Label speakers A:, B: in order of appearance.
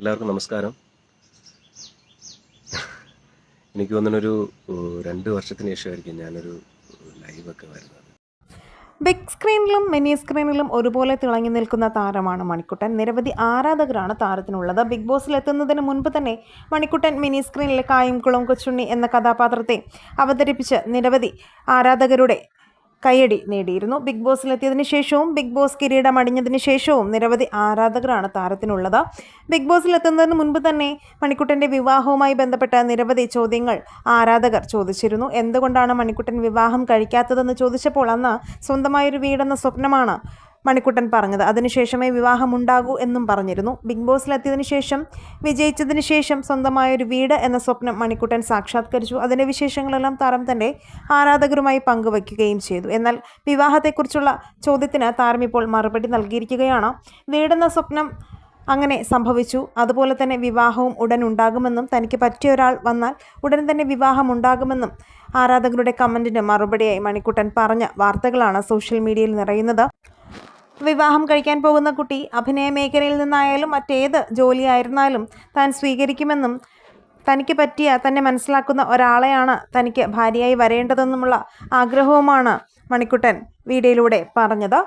A: എല്ലാവർക്കും നമസ്കാരം. എനിക്ക് തോന്നുന്നൊരു രണ്ട് വർഷത്തിന് ശേഷമായിരിക്കും ഞാനൊരു ലൈവൊക്കെ വരുന്നത്.
B: ബിഗ് സ്ക്രീനിലും മിനി സ്ക്രീനിലും ഒരുപോലെ തിളങ്ങി നിൽക്കുന്ന താരമാണ് മണിക്കുട്ടൻ. നിരവധി ആരാധകരാണ് താരത്തിനുള്ളത്. ബിഗ് ബോസിൽ എത്തുന്നതിന് മുൻപ് തന്നെ മണിക്കുട്ടൻ മിനി സ്ക്രീനിലെ കായംകുളം കൊച്ചുണ്ണി എന്ന കഥാപാത്രത്തെ അവതരിപ്പിച്ച് നിരവധി ആരാധകരുടെ കയ്യടി നേടിയിരുന്നു. ബിഗ് ബോസിലെത്തിയതിനു ശേഷവും ബിഗ് ബോസ് കിരീടം അടിഞ്ഞതിന് ശേഷവും നിരവധി ആരാധകരാണ് താരത്തിനുള്ളത്. ബിഗ് ബോസിലെത്തുന്നതിന് മുൻപ് തന്നെ മണിക്കുട്ടന്റെ വിവാഹവുമായി ബന്ധപ്പെട്ട നിരവധി ചോദ്യങ്ങൾ ആരാധകർ ചോദിച്ചിരുന്നു. എന്തുകൊണ്ടാണ് മണിക്കുട്ടൻ വിവാഹം കഴിക്കാത്തതെന്ന് ചോദിച്ചപ്പോൾ അന്ന് സ്വന്തമായൊരു വീടെന്ന സ്വപ്നമാണ് മണിക്കുട്ടൻ പറഞ്ഞത്. അതിനുശേഷമേ വിവാഹമുണ്ടാകൂ എന്നും പറഞ്ഞിരുന്നു. ബിഗ് ബോസിലെത്തിയതിനു ശേഷം വിജയിച്ചതിന് ശേഷം സ്വന്തമായൊരു വീട് എന്ന സ്വപ്നം മണിക്കുട്ടൻ സാക്ഷാത്കരിച്ചു. അതിന്റെ വിശേഷങ്ങളെല്ലാം താരം തന്റെ ആരാധകരുമായി പങ്കുവയ്ക്കുകയും ചെയ്തു. എന്നാൽ വിവാഹത്തെക്കുറിച്ചുള്ള ചോദ്യത്തിന് താരം ഇപ്പോൾ മറുപടി നൽകിയിരിക്കുകയാണ്. വീടെന്ന സ്വപ്നം അങ്ങനെ സംഭവിച്ചു. അതുപോലെ തന്നെ വിവാഹവും ഉടൻ ഉണ്ടാകുമെന്നും തനിക്ക് പറ്റിയ ഒരാൾ വന്നാൽ ഉടൻ തന്നെ വിവാഹം ഉണ്ടാകുമെന്നും ആരാധകരുടെ കമന്റിന് മറുപടിയായി മണിക്കുട്ടൻ പറഞ്ഞ വാർത്തകളാണ് സോഷ്യൽ മീഡിയയിൽ നിറയുന്നത്. വിവാഹം കഴിക്കാൻ പോകുന്ന കുട്ടി അഭിനയ മേഖലയിൽ നിന്നായാലും മറ്റേത് ജോലിയായിരുന്നാലും താൻ സ്വീകരിക്കുമെന്നും തനിക്ക് പറ്റിയ തന്നെ മനസ്സിലാക്കുന്ന ഒരാളെയാണ് തനിക്ക് ഭാര്യയായി വരേണ്ടതെന്നുമുള്ള ആഗ്രഹവുമാണ് മണിക്കുട്ടൻ വീഡിയോയിലൂടെ പറഞ്ഞത്.